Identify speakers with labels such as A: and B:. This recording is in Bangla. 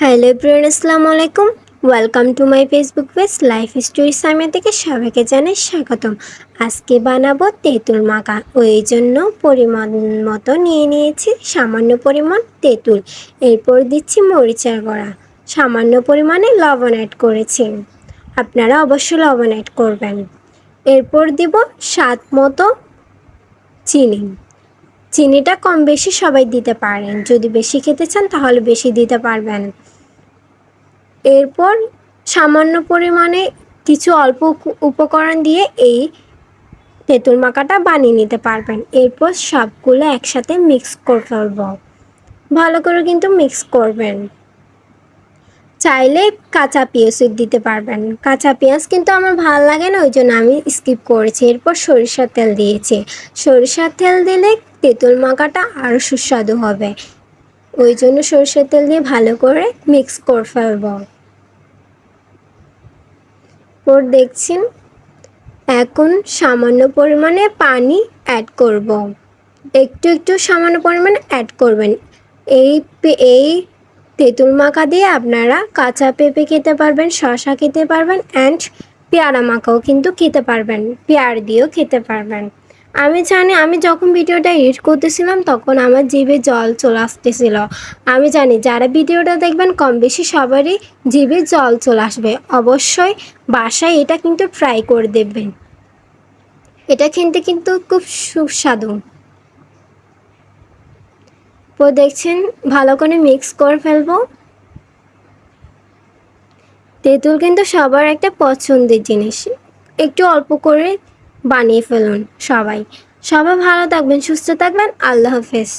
A: হ্যালো ব্রিয়ান আসসালামু আলাইকুম welcome to my Facebook page life story সামনে থেকে সবাইকে জানাই স্বাগতম। আজকে বানাবো তেঁতুল মাখা। ওই জন্য পরিমাণ মতো নিয়ে নিয়েছি সামান্য পরিমাণ তেঁতুল। এরপর দিচ্ছি মরিচার গুঁড়া। সামান্য পরিমাণে লবণ অ্যাড করেছি। আপনারা অবশ্যই লবণ অ্যাড করবেন। এরপর দিব স্বাদ মতো চিনি। চিনিটা কম বেশি সবাই দিতে পারেন। যদি বেশি খেতে চান, তাহলে বেশি দিতে পারবেন। এরপর সামান্য পরিমাণে কিছু অল্প উপকরণ দিয়ে এই তেঁতুল মাখাটা বানিয়ে নিতে পারবেন। এরপর সবগুলো একসাথে মিক্স করে ফেলব। ভালো করে কিন্তু মিক্স করবেন। চাইলে কাঁচা পেঁয়াজ দিতে পারবেন। কাঁচা পেঁয়াজ কিন্তু আমার ভালো লাগে না, ওই জন্য আমি স্কিপ করেছি। এরপর সরিষার তেল দিয়েছি। সরিষার তেল দিলে তেঁতুল মাখাটা আরও সুস্বাদু হবে। ওই জন্য সরিষার তেল দিয়ে ভালো করে মিক্স করে ফেলব। ওর দেখছেন এখন সামান্য পরিমাণে পানি অ্যাড করব। একটু একটু সামান্য পরিমাণে অ্যাড করবেন। এই এই তেঁতুল মাখা দিয়ে আপনারা কাঁচা পেঁপে খেতে পারবেন, শসা খেতে পারবেন অ্যান্ড পেয়ারা মাখাও কিন্তু খেতে পারবেন, পেয়ার দিয়েও খেতে পারবেন। আমি জানি, আমি যখন ভিডিওটা এডিট করতেছিলাম তখন আমার জিভে জল চলে আসতেছিল। আমি জানি, যারা ভিডিওটা দেখবেন কম বেশি সবারই জিভে জল চলে আসবে। অবশ্যই বাসায় এটা কিন্তু ট্রাই করে দেখবেন। এটা খেতে কিন্তু খুব সুস্বাদু। তো দেখছেন, ভালো করে মিক্স করে ফেলব। তেঁতুল কিন্তু সবার একটা পছন্দের জিনিস। একটু অল্প করে বানিয়ে ফেলুন সবাই। সবাই ভালো থাকবেন সুস্থ থাকবেন আল্লাহ হাফেজ।